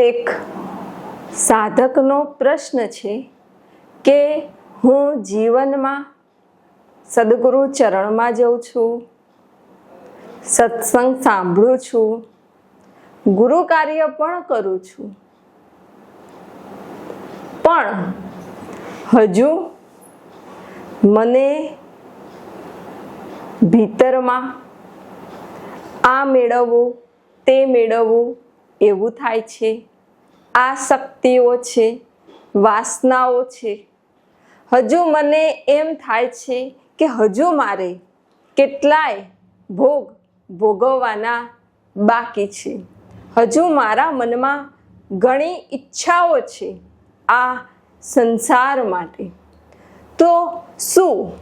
એક સાધકનો પ્રશ્ન છે કે હું જીવનમાં સદગુરુ ચરણમાં જઉં છું, સત્સંગ સાંભળું છું, ગુરુ કાર્ય પણ કરું છું. પણ હજુ મને ભીતરમાં આ મેળવવું, તે મેળવવું એવું થાય છે. આ શક્તિઓ છે, વાસનાઓ છે. હજુ મને એમ થાય છે કે હજુ મારે કેટલાય ભોગ ભોગવવાના બાકી છે. હજુ મારા મનમાં ઘણી ઈચ્છાઓ છે આ સંસાર માટે. તો શું?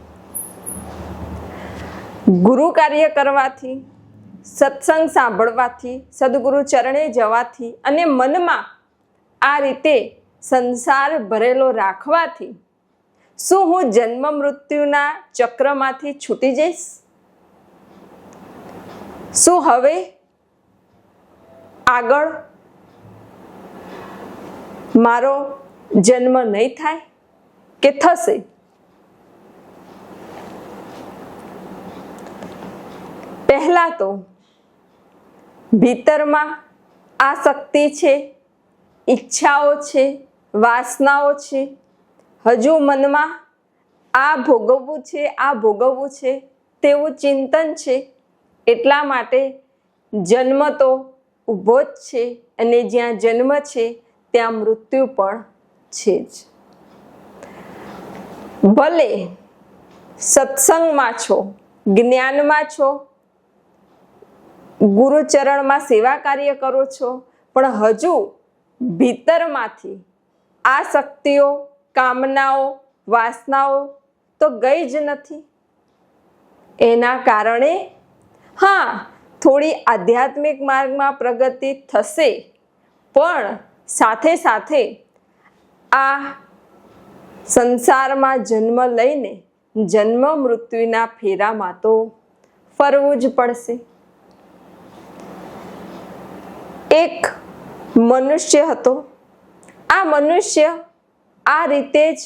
ગુરુ કાર્ય કરવાથી, સત્સંગ સાંભળવાથી, સદગુરુ ચરણે જવાથી અને મનમાં આ રીતે સંસાર ભરેલો રાખવાથી શું હું જન્મ મૃત્યુના ચક્રમાંથી છૂટી જઈશ? શું હવે આગળ મારો જન્મ નહીં થાય કે થશે? પહેલા તો ભીતરમાં આ શક્તિ છે ઈચ્છાઓ છે, વાસનાઓ છે. હજુ મનમાં આ ભોગવવું છે, આ ભોગવવું છે, તેવું ચિંતન છે. એટલા માટે જન્મ તો ઊભો જ છે અને જ્યાં જન્મ છે, ત્યાં મૃત્યુ પણ છે જ. ભલે સત્સંગમાં છો, જ્ઞાનમાં છો, ગુરુચરણમાં સેવા કાર્ય કરો છો, પણ હજુ ભીતરમાંથી આ શક્તિઓ, કામનાઓ, વાસનાઓ તો ગઈ જ નથી. એના કારણે હા, થોડી આધ્યાત્મિક માર્ગમાં પ્રગતિ થશે, પણ સાથે સાથે આ સંસારમાં જન્મ લઈને જન્મ મૃત્યુના ફેરામાં તો ફરવું જ પડશે. એક મનુષ્ય હતો. આ મનુષ્ય આ રીતે જ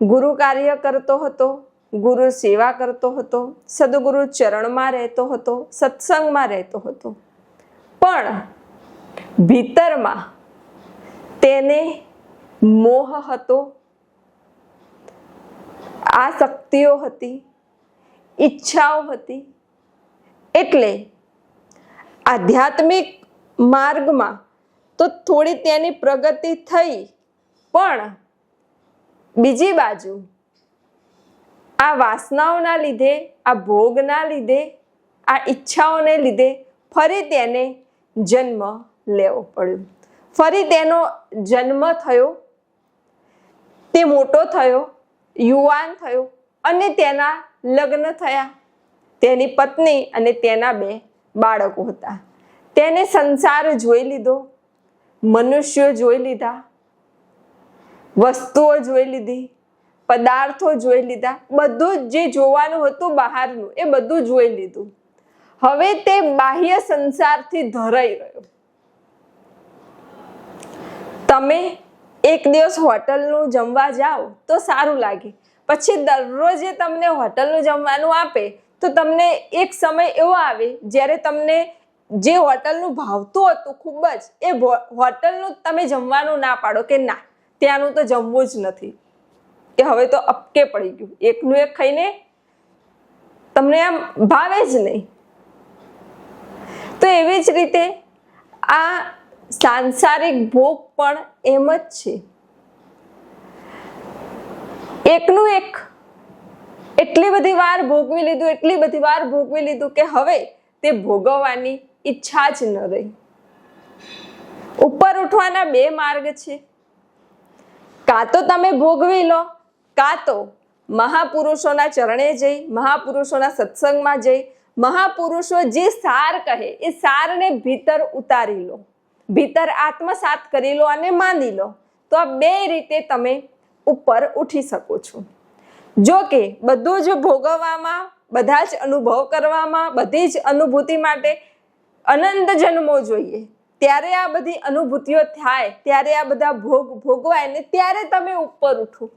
ગુરુ કાર્ય કરતો હતો, ગુરુ સેવા કરતો હતો, સદગુરુ ચરણમાં રહેતો હતો, સત્સંગમાં રહેતો હતો. પણ ભીતરમાં તેને મોહ હતો, આ શક્તિઓ હતી, ઈચ્છાઓ હતી. એટલે આધ્યાત્મિક માર્ગમાં તો થોડી તેની પ્રગતિ થઈ. પણ બીજી બાજુ, આ વાસનાઓના લીધે, આ ભોગના લીધે, આ ઈચ્છાઓને લીધે ફરી તેને જન્મ લેવો પડ્યો. ફરી તેનો જન્મ થયો, તે મોટો થયો, યુવાન થયો અને તેના લગ્ન થયા. તેની પત્ની અને તેના બે બાળકો હતા. તેને સંસાર જોઈ લીધો. મનુષ્યો જોઈ લીધા, વસ્તુઓ જોઈ લીધી, પદાર્થો જોઈ લીધા, બધું જ જે જોવાનું હતું બહારનું એ બધું જોઈ લીધું. હવે તે બાહ્ય સંસારથી ધરાઈ રહ્યો. તમે એક દિવસ હોટલનું જમવા જાઓ તો સારું લાગે. પછી દરરોજે તમને હોટલનું જમવાનું આપે તો તમને એક સમય એવો આવે જ્યારે તમને જે હોટલનું ભાવતું હતું ખૂબ જ, એ હોટલનું તમે જમવાનું ના પાડો કે ના, ત્યાંનું તો જમવું જ નથી. કે હવે તો અપકે પડી ગયું. એકનું એક ખાઈને તમને આમ ભાવે જ નહીં. તો એવી જ રીતે આ સાંસારિક ભોગ પણ એમ જ છે. એકનું એક, એટલી બધી વાર ભોગવી લીધું, એટલી બધી વાર ભોગવી લીધું કે હવે તે ભોગવવાની ઈચ્છા જ ન રહી. ઉપર ઉઠવાના બે માર્ગ છે. કાં તો તમે ભોગવી લો, કાં તો મહાપુરુષોના ચરણે જઈ, મહાપુરુષોના સત્સંગમાં જઈ, મહાપુરુષો જે સાર કહે એ સારને ભીતર ઉતારી લો. ભીતર આત્મસાત કરી લો અને માની લો. તો આ બે રીતે તમે ઉપર ઉઠી શકો છો. જો કે બધું જ ભોગવવામાં, બધા જ અનુભવ કરવામાં, બધી જ અનુભૂતિ માટે અનંત જન્મો જોઈએ. ત્યારે આ બધી અનુભૂતિઓ થાય, ત્યારે આ બધા ભોગ ભોગવાય ને ત્યારે તમે ઉપર ઉઠો.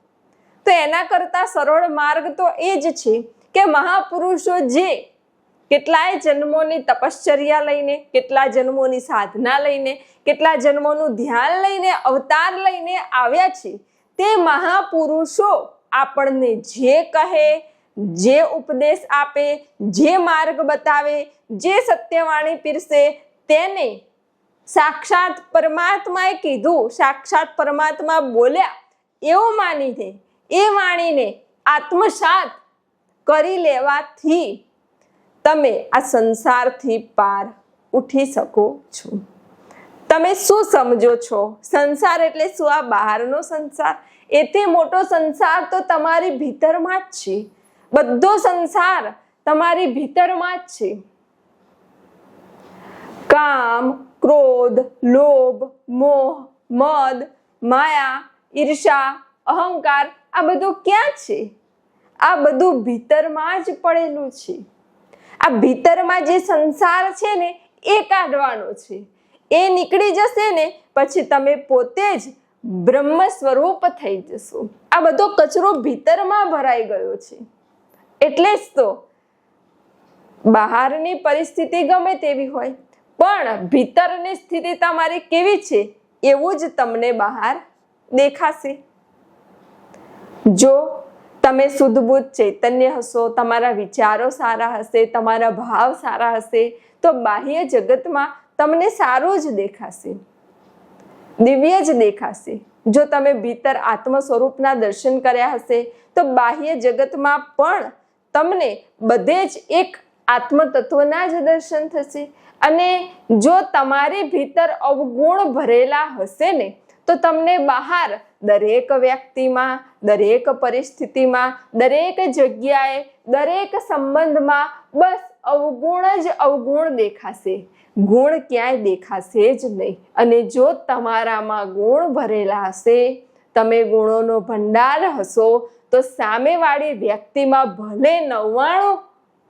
તો એના કરતાં સરળ માર્ગ તો એ જ છે કે મહાપુરુષો જે કેટલાય જન્મોની તપશ્ચર્યા લઈને કેટલા જન્મોની સાધના લઈને કેટલા જન્મોનું ધ્યાન લઈને, અવતાર લઈને આવ્યા છે, તે મહાપુરુષો આપણને જે કહે જે ઉપદેશ આપે, જે માર્ગ બતાવે, જે સત્યવાણી પીરસે, તેને સાક્ષાત પરમાત્માએ કીધું, સાક્ષાત પરમાત્મા બોલ્યા, એવું માનીને એ વાણીને આત્મસાત કરી લેવાથી તમે આ સંસારથી પાર ઉઠી શકો છો. તમે શું સમજો છો? સંસાર એટલે શું? આ બહારનો સંસાર? એથી મોટો સંસાર તો તમારી ભીતરમાં જ છે. બધો સંસાર તમારી ભીતરમાં જ છે. કામ, ક્રોધ, લોભ, મોહ, મદ, માયા ઈર્ષા અહંકાર, આ બધું ક્યાં છે? આ બધું ભીતરમાં જ પડેલું છે. આ ભીતરમાં જે સંસાર છે ને, એ કાઢવાનો છે. એ નીકળી જશે ને, પછી તમે પોતે જ બ્રહ્મ સ્વરૂપ થઈ જશો. આ બધો કચરો ભીતરમાં ભરાઈ ગયો છે. એટલે જ તો બહારની પરિસ્થિતિ ગમે તેવી હોય, પણ ભીતરની સ્થિતિ તમારી કેવી છે એવું જ તમને બહાર દેખાશે. જો તમે શુદ્ધબુદ્ધ ચૈતન્ય હશો, તમારા વિચારો સારા હશે, તમારા ભાવ સારા હશે, તો બાહ્ય જગતમાં તમને સારું જ દેખાશે. દિવ્ય જ દેખાશે. જો તમે ભીતર આત્મ સ્વરૂપના દર્શન કર્યા હશે, તો બાહ્ય જગતમાં પણ તમને બધે જ એક આત્મતત્વના જ દર્શન થશે. અને જો તમારી ભીતર અવગુણ ભરેલા હશે ને, તો તમને બહાર દરેક વ્યક્તિમાં, દરેક પરિસ્થિતિમાં, દરેક જગ્યાએ, દરેક સંબંધમાં બસ અવગુણ જ અવગુણ દેખાશે. ગુણ ક્યાંય દેખાશે જ નહીં. અને જો તમારામાં ગુણ ભરેલા હશે, તમે ગુણોનો ભંડાર હશો તો સામેવાળી વ્યક્તિમાં ભલે નવ્વાણું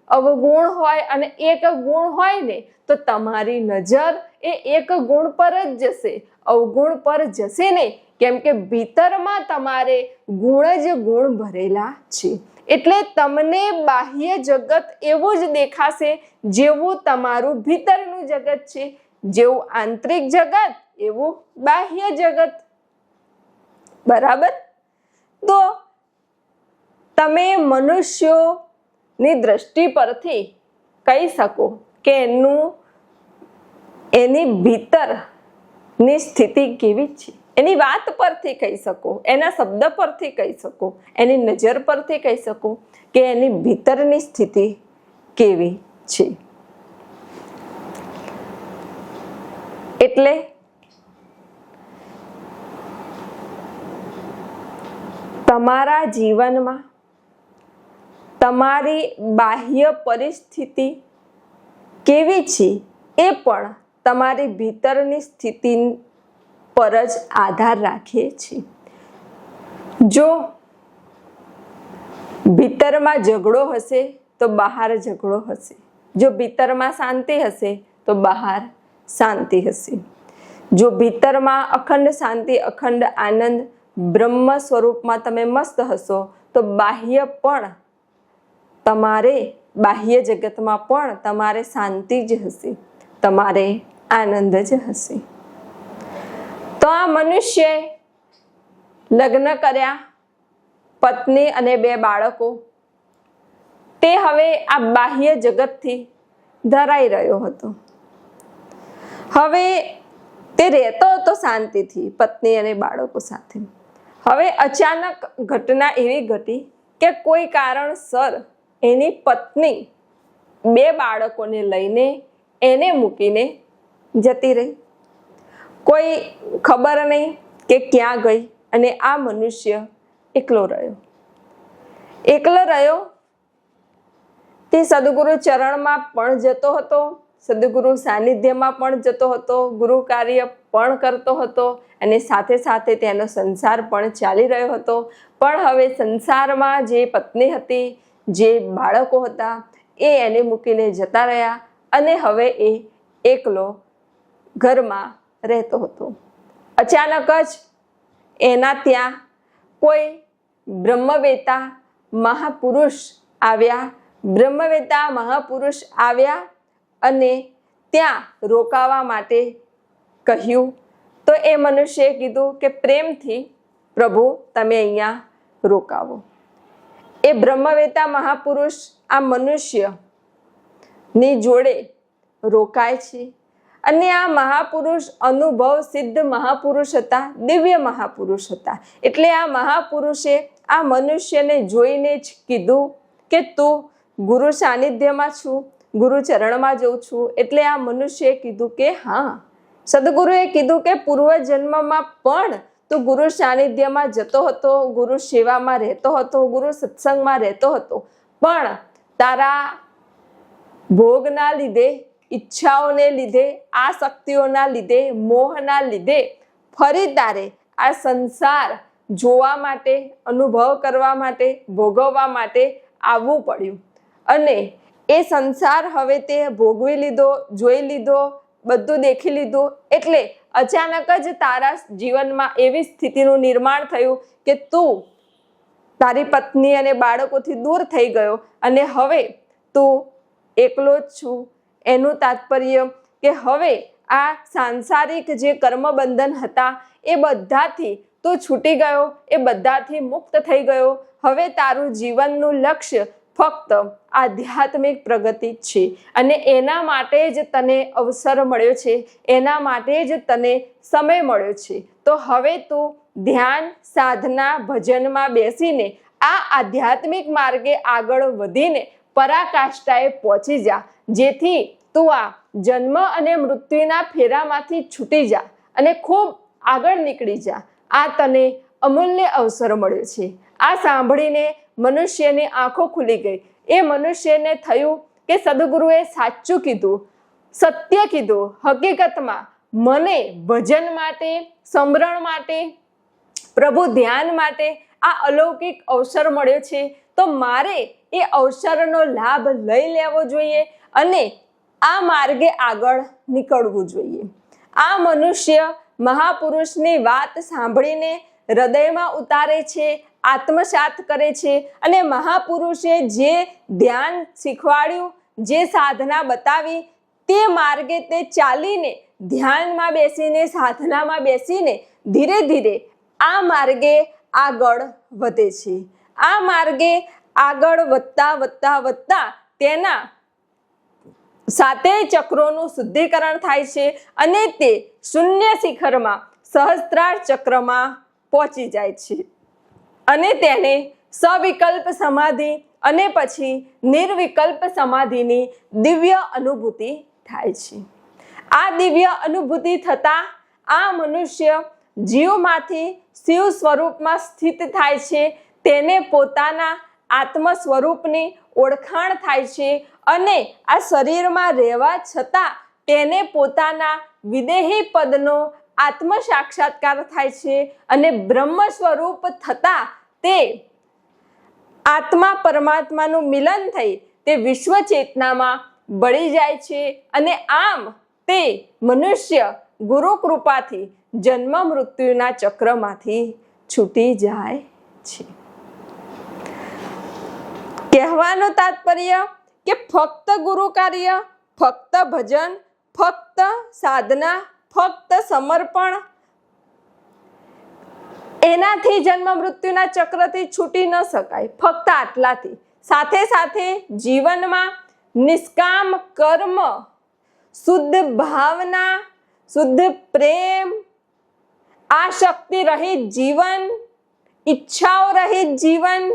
અવગુણ હોય અને એક ગુણ હોય ને, તો તમારી નજર એ એક ગુણ પર જ જશે. અવગુણ પર જશે નહીં, કેમ કે ભીતરમાં તમારે ગુણ જ ગુણ ભરેલા છે. એટલે તમને બાહ્ય જગત એવું જ દેખાશે જેવું તમારું ભીતરનું જગત છે. જેવું આંતરિક જગત, એવું બાહ્ય જગત. બરાબર? તો તમે મનુષ્યોની દ્રષ્ટિ પરથી કહી શકો કે એનું, એની ભીતરની સ્થિતિ કેવી છે? એની વાત પરથી કહી શકો, એના શબ્દ પરથી કહી શકો, એની નજર પરથી કહી શકો કે એની ભીતરની સ્થિતિ કેવી છે. એટલે તમારા જીવનમાં તમારી બાહ્ય પરિસ્થિતિ કેવી છે એ પણ તમારી ભીતરની સ્થિતિ પર જ આધાર રાખે છે. જો ભીતરમાં ઝઘડો હશે તો બહાર ઝઘડો હશે. જો ભીતરમાં શાંતિ હશે તો બહાર શાંતિ હશે. જો ભીતરમાં અખંડ શાંતિ, અખંડ આનંદ બ્રહ્મ સ્વરૂપમાં તમે મસ્ત હશો તો બાહ્ય પણ તમારે બાહ્ય જગતમાં પણ તમારે શાંતિ જ હશે. તમારે આનંદ જ હશે. તો આ મનુષ્ય લગ્ન કર્યા, પત્ની અને બે બાળકો. તે હવે આ બાહ્ય જગતથી ધરાઈ રહ્યો હતો. હવે તે રહેતો હતો શાંતિથી, પત્ની અને બાળકો સાથે. હવે અચાનક ઘટના એવી ઘટી કે કોઈ કારણસર એની પત્ની બે બાળકોને લઈને એને મૂકીને જતી રહી. કોઈ ખબર નહીં કે ક્યાં ગઈ અને આ મનુષ્ય એકલો રહ્યો. એકલો રહ્યો તે સદગુરુ ચરણમાં પણ જતો હતો, સદગુરુ સાનિધ્યમાં પણ જતો હતો, ગુરુ કાર્ય પણ કરતો હતો અને સાથે સાથે તેનો સંસાર પણ ચાલી રહ્યો હતો. પણ હવે સંસારમાં જે પત્ની હતી જે બાળકો હતા એ એને મૂકીને જતા રહ્યા અને હવે એ એકલો ઘરમાં રહેતો હતો. અચાનક જ એના ત્યાં કોઈ બ્રહ્મવેતા મહાપુરુષ આવ્યા. બ્રહ્મવેતા મહાપુરુષ આવ્યા અને ત્યાં રોકાવા માટે કહ્યું. તો એ મનુષ્યએ કીધું કે પ્રેમથી પ્રભુ તમે અહીંયા રોકાવો. એ બ્રહ્મવેતા મહાપુરુષ આ મનુષ્યની જોડે રોકાય છે અને આ મહાપુરુષ અનુભવ સિદ્ધ મહાપુરુષ હતા, દિવ્ય મહાપુરુષ હતા. એટલે આ મહાપુરુષે આ મનુષ્યને જોઈને જ કીધું કે તું ગુરુ સાનિધ્યમાં છું, ગુરુ ચરણમાં જઉં છું. એટલે આ મનુષ્યએ કીધું કે હા, સદગુરુએ કીધું કે પૂર્વ જન્મમાં પણ તું ગુરુ સાનિધ્યમાં જતો હતો, ગુરુ સેવામાં રહેતો હતો, ગુરુ સત્સંગમાં રહેતો હતો. પણ તારા ભોગના લીધે, ઈચ્છાઓને લીધે, આ શક્તિઓના લીધે, મોહના લીધે ફરી તારે આ સંસાર જોવા માટે, અનુભવ કરવા માટે, ભોગવવા માટે આવવું પડ્યું. અને એ સંસાર હવે તે ભોગવી લીધો, જોઈ લીધો, બધું દેખી લીધું. એટલે અચાનક જ તારા જીવનમાં એવી સ્થિતિનું નિર્માણ થયું કે તું તારી પત્ની અને બાળકોથી દૂર થઈ ગયો અને હવે તું એકલો જ છું. એનું તાત્પર્ય કે હવે આ સાંસારિક જે કર્મબંધન હતા એ બધાથી તું છૂટી ગયો, એ બધાથી મુક્ત થઈ ગયો. હવે તારું જીવનનું લક્ષ્ય ફક્ત આધ્યાત્મિક પ્રગતિ જ છે. અને એના માટે જ તને અવસર મળ્યો છે. એના માટે જ તને સમય મળ્યો છે. તો હવે તું ધ્યાન, સાધના, ભજનમાં બેસીને આ આધ્યાત્મિક માર્ગે આગળ વધીને પરાકાષ્ઠાએ પહોંચી જા. જેથી તું આ જન્મ અને મૃત્યુના ફેરામાંથી છૂટી જા અને ખૂબ આગળ નીકળી જા. આ તને અમૂલ્ય અવસર મળ્યો છે. આ સાંભળીને મનુષ્યની આંખો ખુલી ગઈ. એ મનુષ્યને થયું કે સદગુરુએ સાચું કીધું, સત્ય કીધું. હકીકતમાં મને ભજન માટે, સમરણ માટે, પ્રભુ ધ્યાન માટે આ અલૌકિક અવસર મળ્યો છે. તો મારે એ અવસરનો લાભ લઈ લેવો જોઈએ અને આ માર્ગે આગળ નીકળવું જોઈએ. આ મનુષ્ય મહાપુરુષની વાત સાંભળીને હૃદયમાં ઉતારે છે આત્મસાત કરે છે અને મહાપુરુષે જે ધ્યાન શીખવાડ્યું, જે સાધના બતાવી, તે માર્ગે તે ચાલીને ધ્યાનમાં બેસીને, સાધનામાં બેસીને ધીરે ધીરે આ માર્ગે આગળ વધે છે. આ માર્ગે આગળ વધતા વધતા વધતા તેના સાતેય ચક્રોનું શુદ્ધિકરણ થાય છે અને તે શૂન્ય શિખરમાં સહસ્ત્રાર ચક્રમાં પહોંચી જાય છે. અને તેને સવિકલ્પ સમાધિ અને પછી નિર્વિકલ્પ સમાધિની દિવ્ય અનુભૂતિ થાય છે. આ દિવ્ય અનુભૂતિ થતાં આ મનુષ્ય જીવમાંથી શિવ સ્વરૂપમાં સ્થિત થાય છે. તેને પોતાના આત્મ સ્વરૂપની ઓળખાણ થાય છે અને આ શરીરમાં રહેવા છતાં તેને પોતાના વિદેહી પદનો આત્મ સાક્ષાત્કાર થાય છે અને બ્રહ્મ સ્વરૂપ થતાં તે આત્મા પરમાત્માનું મિલન થઈ તે વિશ્વ ચેતનામાં બળી જાય છે અને આમ તે મનુષ્ય ગુરુ કૃપાથી જન્મ મૃત્યુના ચક્રમાંથી છૂટી જાય છે. કહેવાનું તાત્પર્ય કે ફક્ત ગુરુ કાર્ય, ફક્ત ભજન, ફક્ત સાધના ફક્ત સમર્પણ. એનાથી જન્મ મૃત્યુના ચક્રથી છૂટી ન શકાય. ફક્ત આટલાથી. સાથે સાથે જીવનમાં નિષ્કામ કર્મ, શુદ્ધ ભાવના, શુદ્ધ પ્રેમ આ શક્તિ રહિત જીવન, ઈચ્છાઓ રહિત જીવન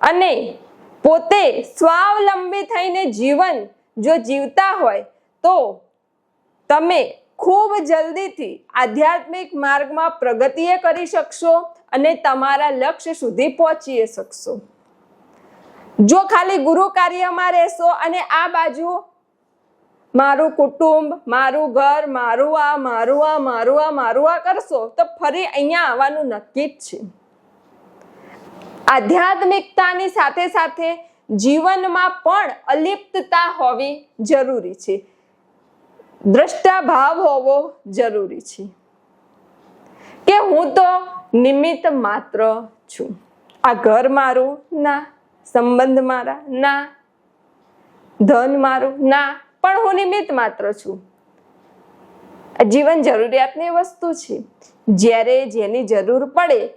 અને પોતે સ્વાવલંબી થઈને જીવન જો જીવતા હોય તો તમે ખૂબ જલ્દીથી આધ્યાત્મિક માર્ગમાં પ્રગતિએ કરી શકશો અને તમારા લક્ષ્ય સુધી પહોંચી શકશો. જો ખાલી ગુરુ કાર્યમાં રહેશો અને આ બાજુ મારું કુટુંબ, મારું ઘર, મારું આ મારું આ મારું આ મારું આ કરશો, તો ફરી અહીંયા આવવાનું નક્કી જ છે. આધ્યાત્મિકતાની સાથે સાથે જીવનમાં પણ અલિપ્તતા હોવી જરૂરી છે. દ્રષ્ટા ભાવ હોવો જરૂરી છે. કે હું તો નિમિત્ત માત્ર છું. આ ઘર મારું, ના. સંબંધ મારા, ના. ધન મારું, ના. પણ હું નિમિત્ત માત્ર છું. જીવન જરૂરિયાતની વસ્તુ છે. જ્યારે જેની જરૂર પડે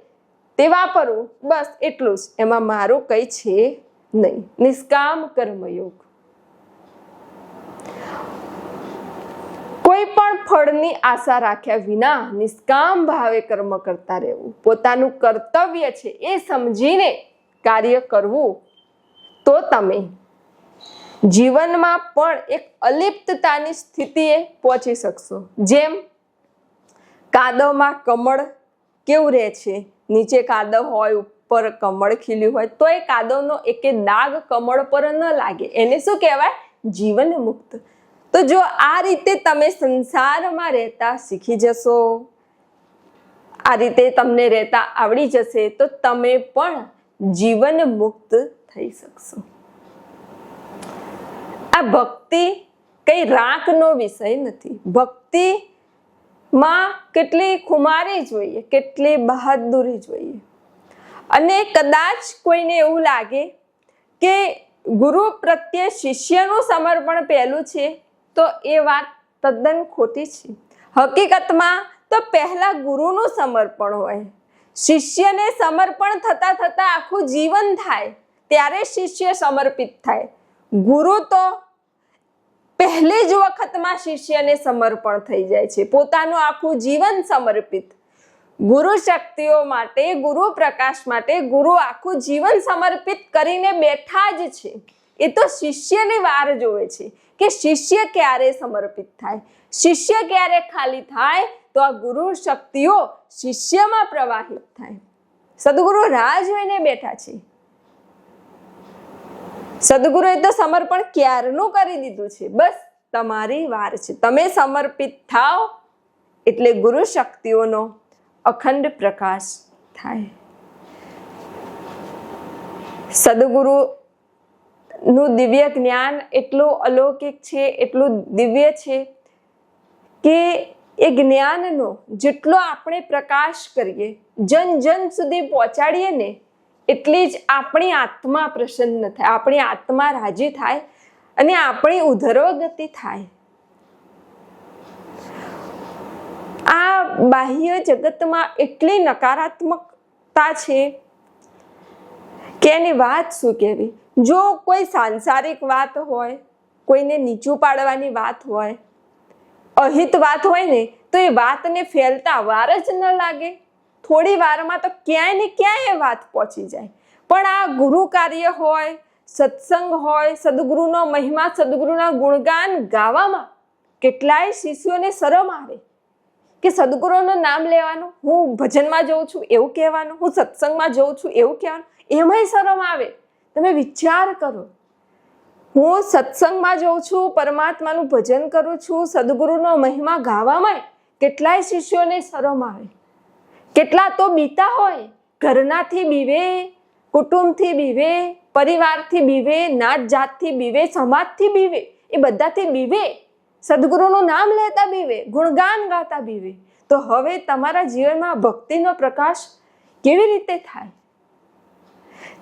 તે વાપરવું બસ એટલું જ. એમાં મારું કંઈ છે નહીં. નિષ્કામ કર્મયોગ. કોઈ પણ ફળની આશા રાખ્યા વિના નિષ્કામ ભાવે કર્મ કરતા રહેવું. પોતાનું કર્તવ્ય છે એ સમજીને કાર્ય કરવું. તો તમે જીવનમાં પણ એક અલિપ્તતાની સ્થિતિએ પહોંચી શકશો. જેમ કાદવમાં કમળ કેવું રહે છે? નીચે કાદવ હોય, ઉપર કમળ ખીલ્યું હોય, તો એ કાદવનો એકે દાગ કમળ પર ન લાગે. એને શું કહેવાય? જીવન મુક્ત તો જો આ રીતે તમે સંસારમાં રહેતા શીખી જશો, આ રીતે તમને રહેતા આવડી જશે, તો તમે પણ જીવન મુક્ત થઈ શકશો. આ ભક્તિ કઈ રાકનો વિષય નથી. ભક્તિ માં કેટલી ખુમારી જોઈએ, કેટલી બહાદુરી જોઈએ. અને કદાચ કોઈને એવું લાગે કે ગુરુ પ્રત્યે શિષ્યનું સમર્પણ પહેલું છે તો એ વાત તદ્દન ખોટી છે. હકીકતમાં તો પહેલાં ગુરુનું સમર્પણ હોય. શિષ્યને સમર્પણ થતાં થતાં આખું જીવન થાય, ત્યારે શિષ્ય સમર્પિત થાય. ગુરુ તો પહેલી જ વખતમાં શિષ્યને સમર્પણ થઈ જાય છે, પોતાનું આખું જીવન સમર્પિત. ગુરુ શક્તિઓ માટે, ગુરુ પ્રકાશ માટે ગુરુ આખું જીવન સમર્પિત કરીને બેઠા જ છે. એ તો શિષ્યની વાર જોવે છે. કે શિષ્ય ક્યારે સમર્પિત થાય? શિષ્ય ક્યારે ખાલી થાય તો આ ગુરુ શક્તિઓ શિષ્યમાં પ્રવાહિત થાય. સદગુરુ રાહ જોઈને બેઠા છે. સદગુરુએ તો સમર્પણ ક્યારનું કરી દીધું છે? બસ તમારી વાર છે. તમે સમર્પિત થાવ એટલે ગુરુ શક્તિઓનો અખંડ પ્રકાશ થાય. સદગુરુ નું દિવ્ય જ્ઞાન એટલું અલૌકિક છે, એટલું દિવ્ય છે કે એ જ્ઞાનનો જેટલો આપણે પ્રકાશ કરીએ, જન જન સુધી પહોંચાડીએ ને, એટલી જ આપણી આત્મા પ્રસન્ન થાય, આપણી આત્મા રાજી થાય અને આપણી ઉધરોગતિ થાય. આ બાહ્ય જગતમાં એટલી નકારાત્મકતા છે કે એની વાત શું કહેવી? જો કોઈ સાંસારિક વાત હોય, કોઈને નીચું પાડવાની વાત હોય, અહિત વાત હોય ને, તો એ વાતને ફેલતા વાર જ ન લાગે. થોડી વારમાં તો ક્યાંય ને ક્યાંય એ વાત પહોંચી જાય. પણ આ ગુરુ કાર્ય હોય, સત્સંગ હોય, સદગુરુનો મહિમા, સદગુરુના ગુણગાન ગાવામાં કેટલાય શિષ્યોને શરમ આવે કે સદગુરુનું નામ લેવાનું, હું ભજનમાં જઉં છું એવું કહેવાનું, હું સત્સંગમાં જઉં છું એવું કહેવાનું, એમાંય શરમ આવે. તમે વિચાર કરો. હું સત્સંગમાં જઉં છું, પરમાત્માનું ભજન કરું છું, સદગુરુનો મહિમા ગાવામાં કેટલાય શિષ્યોને શરમ આવે. કેટલા તો બીતા હોય, ઘરનાથી બીવે, કુટુંબથી બીવે, પરિવારથી બીવે નાત જાતથી બીવે, સમાજથી બીવે, એ બધાથી બીવે. સદગુરુનું નામ લેતા બીવે, ગુણગાન ગાતા બીવે. તો હવે તમારા જીવનમાં ભક્તિનો પ્રકાશ કેવી રીતે થાય?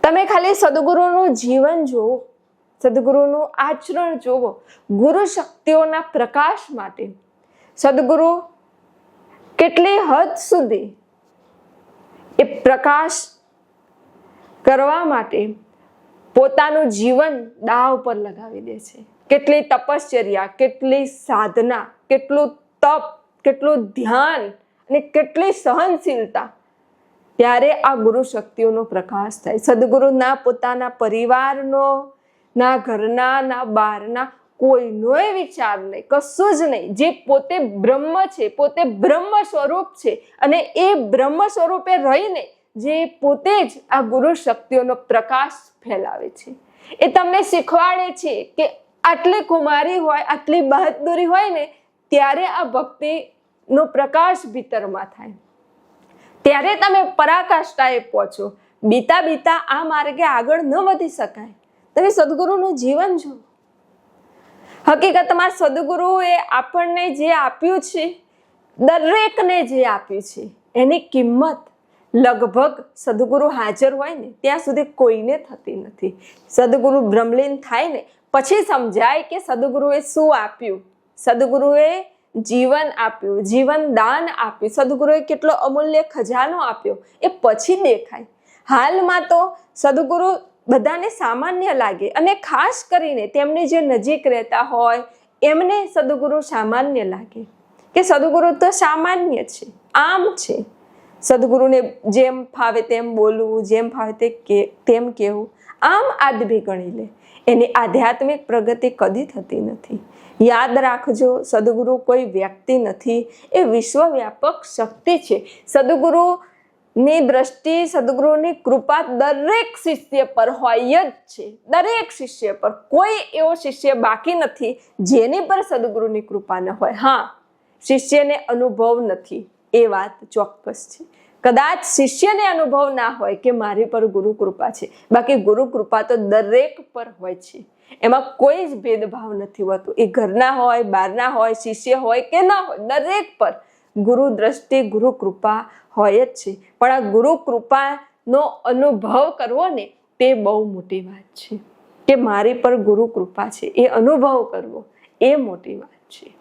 તમે ખાલી સદગુરુનું જીવન જુઓ, સદગુરુનું આચરણ જુઓ, ગુરુ શક્તિઓના પ્રકાશ માટે. સદગુરુ કેટલી હદ સુધી એ પ્રકાશ કરવા માટે પોતાનું જીવન દાવ પર લગાવી દે છે. કેટલી તપશ્ચર્યા, કેટલી સાધના, કેટલું તપ, કેટલું ધ્યાન અને કેટલી સહનશીલતા ત્યારે આ ગુરુ શક્તિઓનો પ્રકાશ થાય. સદગુરુના પોતાના પરિવારનો, ના ઘરના, ના બહારના કોઈનોય વિચાર નહીં, કશું જ નહીં. જે પોતે બ્રહ્મ છે, પોતે બ્રહ્મ સ્વરૂપ છે અને એ બ્રહ્મ સ્વરૂપે રહીને જે પોતે જ આ ગુરુ શક્તિઓનો પ્રકાશ ફેલાવે છે. એ તમને શીખવાડે છે કે આટલી કુમારી હોય, આટલી બહાદુરી હોય ને, ત્યારે આ ભક્તિનો પ્રકાશ ભીતરમાં થાય. ત્યારે તમે પરાકાષ્ઠાએ પહોંચો. બીતા બીતા આ માર્ગે આગળ ન વધી શકાય. તમે સદગુરુનું જીવન જુઓ. હકીકતમાં સદગુરુએ આપણને જે આપ્યું છે, દરેકને જે આપ્યું છે, એની કિંમત લગભગ સદગુરુ હાજર હોય ને, ત્યાં સુધી કોઈને થતી નથી. સદગુરુ બ્રહ્મલીન થાય ને, પછી સમજાય કે સદગુરુએ શું આપ્યું? સદગુરુએ જીવન આપ્યું, જીવન દાન આપ્યું, સદગુરુએ કેટલો અમૂલ્ય ખજાનો આપ્યો, એ પછી દેખાય. હાલમાં તો સદગુરુ બધાને સામાન્ય લાગે અને ખાસ કરીને તેમને જે નજીક રહેતા હોય, એમને સદગુરુ સામાન્ય લાગે. કે સદગુરુ તો સામાન્ય છે, આમ છે. સદગુરુને જેમ ફાવે તેમ બોલવું, જેમ ફાવે તે તેમ કહેવું, આમ આદભી ગણી લે. એની આધ્યાત્મિક પ્રગતિ કદી થતી નથી. યાદ રાખજો, સદગુરુ કોઈ વ્યક્તિ નથી. એ વિશ્વવ્યાપક શક્તિ છે. સદગુરુની દ્રષ્ટિ, સદગુરુની કૃપા દરેક શિષ્ય પર હોય જ છે. દરેક શિષ્ય પર. કોઈ એવો શિષ્ય બાકી નથી જેની પર સદગુરુની કૃપા ન હોય. હા, શિષ્યને અનુભવ નથી. એ વાત ચોક્કસ છે. કદાચ શિષ્યને અનુભવ ના હોય કે મારી પર ગુરુ કૃપા છે. બાકી ગુરુ કૃપા તો દરેક પર હોય છે. એમાં કોઈ જ ભેદભાવ નથી હોતો. એ ઘરના હોય, બહારના હોય, શિષ્ય હોય કે ના હોય, દરેક પર ગુરુ દ્રષ્ટિ, ગુરુ કૃપા હોય જ છે. પણ આ ગુરુ કૃપાનો અનુભવ કરવો ને તે બહુ મોટી વાત છે. કે મારી પર ગુરુ કૃપા છે, એ અનુભવ કરવો એ મોટી વાત છે.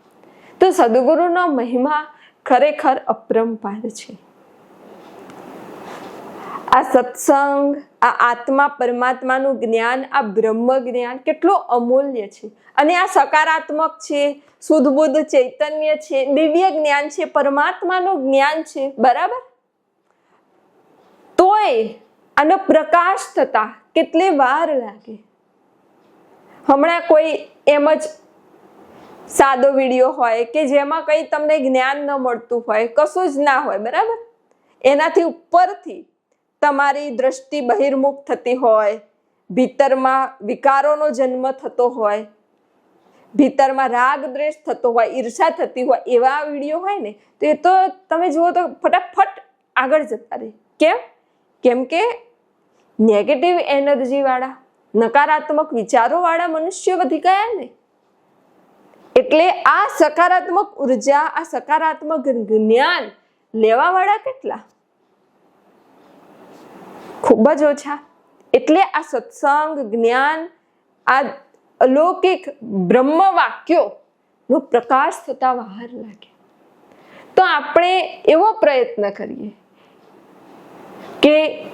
તો સદગુરુનો મહિમા ખરેખર અપરંપાર છે. આ સત્સંગ, આ આત્મા પરમાત્માનું જ્ઞાન, આ બ્રહ્મ જ્ઞાન કેટલું અમૂલ્ય છે. અને આ સકારાત્મક છે, શુદ્ધ બુદ્ધ ચૈતન્ય છે, દિવ્ય જ્ઞાન છે, પરમાત્માનું જ્ઞાન છે, બરાબર? તોય આનો પ્રકાશ થતા કેટલી વાર લાગે. હમણાં કોઈ એમ જ સાદો વીડિયો હોય કે જેમાં કંઈ તમને જ્ઞાન ન મળતું હોય, કશું જ ના હોય, બરાબર? એનાથી ઉપરથી તમારી દ્રષ્ટિ બહિર્મુખ થતી હોય, ભીતરમાં વિકારોનો જન્મ થતો હોય, ભીતરમાં રાગ દ્વેષ થતો હોય, ઈર્ષા થતી હોય, એવા વીડિયો હોય ને, તો એ તો તમે જુઓ તો ફટાફટ આગળ જતા રહે. કેમ? કેમ કે નેગેટિવ એનર્જીવાળા નકારાત્મક વિચારોવાળા મનુષ્ય વધી ગયા ને. એટલે આ સકારાત્મક ઊર્જા, આ સકારાત્મક જ્ઞાન લેવાવાળા કેટલા? ખૂબ જ ઓછા. એટલે આ સત્સંગ, જ્ઞાન, આ અલૌકિક બ્રહ્મ વાક્યોનો પ્રકાશ થતા બહાર લાગે. તો આપણે એવો પ્રયત્ન કરીએ કે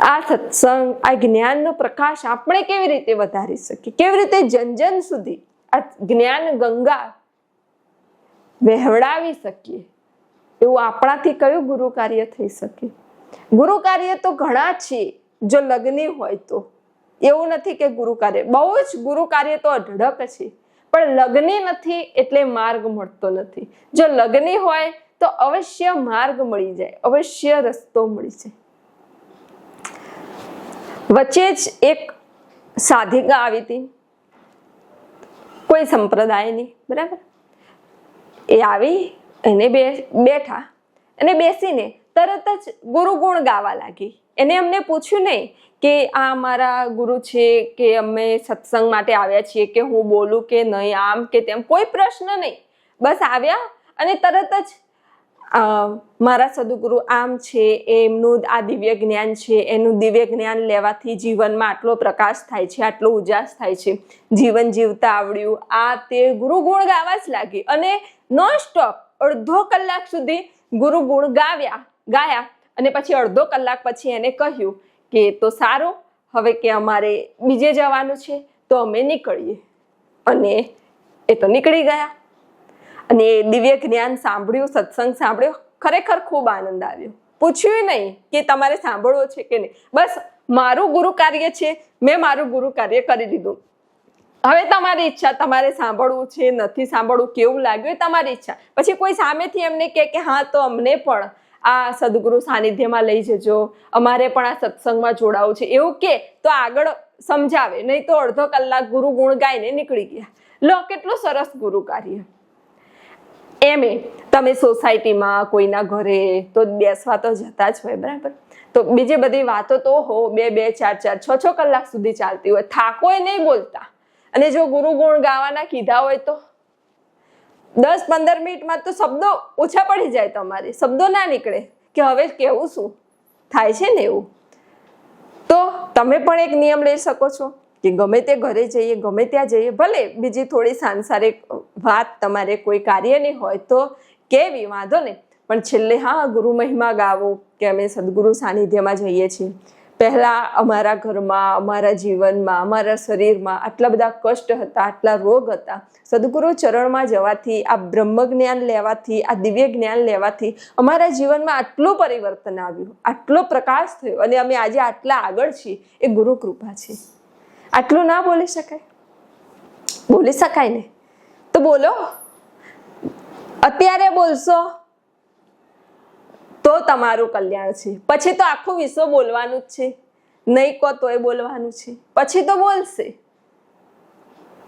આ સત્સંગ, આ જ્ઞાનનો પ્રકાશ આપણે કેવી રીતે વધારી શકીએ? કેવી રીતે જન જન સુધી આ જ્ઞાન ગંગા વહેવડાવી શકીએ? એવું આપણાથી કયું ગુરુ કાર્ય થઈ શકે? ગુરુ કાર્ય તો ઘણા છે, જો લગ્ની હોય તો. એવું નથી કે ગુરુ કાર્ય. બહુ જ ગુરુ કાર્ય તો અઢળક છે, પણ લગ્ની નથી એટલે માર્ગ મળતો નથી. જો લગ્ની હોય તો અવશ્ય માર્ગ મળી જાય, અવશ્ય રસ્તો મળી જાય. વચ્ચે જ એક સાધિકા આવી હતી. કોઈ સંપ્રદાયની, બરાબર? એ આવી, એને બે, બેઠા અને બેસીને તરત જ ગુરુ ગુણ ગાવા લાગી. એને અમને પૂછ્યું નહીં કે આ અમારા ગુરુ છે કે અમે સત્સંગ માટે આવ્યા છીએ કે હું બોલું કે નહીં, આમ કે તેમ, કોઈ પ્રશ્ન નહીં. બસ આવ્યા અને તરત જ મારા સદગુરુ આમ છે, એમનું આ દિવ્ય જ્ઞાન છે, એનું દિવ્ય જ્ઞાન લેવાથી જીવનમાં આટલો પ્રકાશ થાય છે, આટલો ઉજાસ થાય છે. જીવન જીવતા આવડ્યું. આ તે ગુરુ ગુણ ગાવા જ લાગી અને નોન સ્ટોપ અડધો કલાક સુધી ગુરુ ગુણ ગાવ્યા. ગાયા. અને પછી અડધો કલાક પછી એને કહ્યું કે, તો સારું, હવે કે અમારે બીજે જવાનું છે, તો અમે નીકળીએ. અને એ તો નીકળી ગયા. અને દિવ્ય જ્ઞાન સાંભળ્યું, સત્સંગ સાંભળ્યો, ખરેખર ખૂબ આનંદ આવ્યો. પૂછ્યું નહીં કે તમારે સાંભળવો છે કે નહીં. બસ, મારું ગુરુ કાર્ય છે, મેં મારું ગુરુ કાર્ય કરી દીધું. હવે તમારી ઈચ્છા, તમારે સાંભળવું છે, નથી સાંભળવું, કેવું લાગ્યું એ તમારી ઈચ્છા. પછી કોઈ સામેથી એમને કહે કે, હા, તો અમને પણ આ સદગુરુ સાનિધ્યમાં લઈ જજો. અમારે પણ આ સત્સંગમાં જોડાવું છે. એવું કે તો આગળ સમજાવે. નહીં તો અડધો કલાક ગુરુ ગુણ ગાઈને નીકળી ગયા. લો, કેટલું સરસ ગુરુ કાર્ય. એમે તમે સોસાયટીમાં, કોઈના ઘરે, તો બેસવા તો જતા જ હોય, બરાબર? તો બીજી બધી વાતો તો હો, બે બે, ચાર ચાર, છ છ કલાક સુધી ચાલતી હોય. થાકોય નહીં બોલતા. અને જો ગુરુ ગુણ ગાવાના કીધા હોય તો? દસ પંદર મિનિટમાં તો શબ્દો ઓછા પડી જાય તમારે. શબ્દો ના નીકળે કે હવે કેવું શું? થાય છે ને એવું? તો તમે પણ એક નિયમ લઈ શકો છો કે ગમે તે ઘરે જઈએ, ગમે ત્યાં જઈએ, ભલે બીજી થોડી સાંસારિક વાત તમારે કોઈ કાર્યની હોય તો કેવી, વાંધો ને પણ છેલ્લે, હા, ગુરુ મહિમા ગાવો કે અમે સદગુરુ સાનિધ્યમાં જઈએ છીએ. પહેલાં અમારા ઘરમાં, અમારા જીવનમાં, અમારા શરીરમાં આટલા બધા કષ્ટ હતા, આટલા રોગ હતા. સદગુરુ ચરણમાં જવાથી, આ બ્રહ્મ જ્ઞાન લેવાથી, આ દિવ્ય જ્ઞાન લેવાથી અમારા જીવનમાં આટલું પરિવર્તન આવ્યું, આટલો પ્રકાશ થયો અને અમે આજે આટલા આગળ છીએ. એ ગુરુ કૃપા છે. આટલું ના બોલી શકાય? બોલી શકાય ને? તો બોલો. અત્યારે બોલશો? તો તમારું કલ્યાણ છે. પછી તો આખું વિશ્વ બોલવાનું જ છે. નહીં કહો તો એ બોલવાનું છે. પછી તો બોલશે.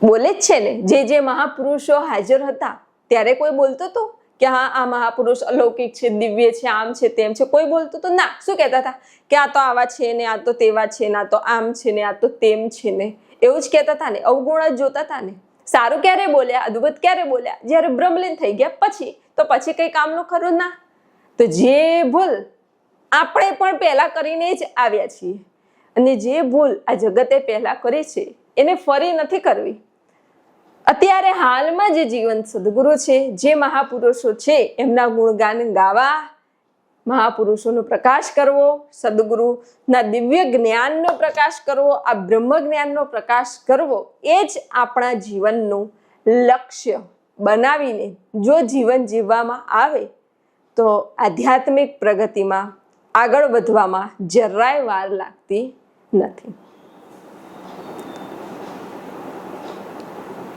બોલે જ છે ને. જે જે મહાપુરુષો હાજર હતા, ત્યારે કોઈ બોલતો તો? કે હા, આ મહાપુરુષ અલૌકિક છે, દિવ્ય છે, આમ છે, તેમ છે. કોઈ બોલતું તો ના. શું કહેતા હતા? કે આ તો આવા છે ને, આ તો તેવા છે ને, આ તો આમ છે ને, આ તો તેમ છે ને. એવું જ કહેતા હતા ને. અવગુણ જ જોતા હતા ને. સારું ક્યારે બોલ્યા? અદભુત ક્યારે બોલ્યા? જ્યારે બ્રહ્મલીન થઈ ગયા, પછી? તો પછી કંઈ કામનું ખરું ના? તો જે ભૂલ આપણે પણ પહેલાં કરીને જ આવ્યા છીએ અને જે ભૂલ આ જગતે પહેલાં કરી છે, એને ફરી નથી કરવી. અત્યારે હાલમાં જે જીવન સદગુરુ છે, જે મહાપુરુષો છે, એમના ગુણગાન ગાવા, મહાપુરુષોનો પ્રકાશ કરવો, સદગુરુના દિવ્ય જ્ઞાનનો પ્રકાશ કરવો, આ બ્રહ્મ જ્ઞાનનો પ્રકાશ કરવો, એ જ આપણા જીવનનું લક્ષ્ય બનાવીને જો જીવન જીવવામાં આવે તો આધ્યાત્મિક પ્રગતિમાં આગળ વધવામાં જરાય વાર લાગતી નથી.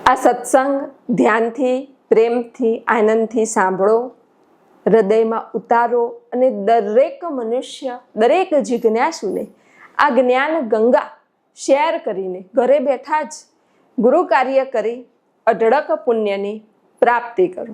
આ સત્સંગ ધ્યાનથી, પ્રેમથી, આનંદથી સાંભળો. હૃદયમાં ઉતારો અને દરેક મનુષ્ય, દરેક જિજ્ઞાસુને આ જ્ઞાન ગંગા શેર કરીને ઘરે બેઠા જ ગુરુ કાર્ય કરી અઢળક પુણ્યની પ્રાપ્તિ કરો.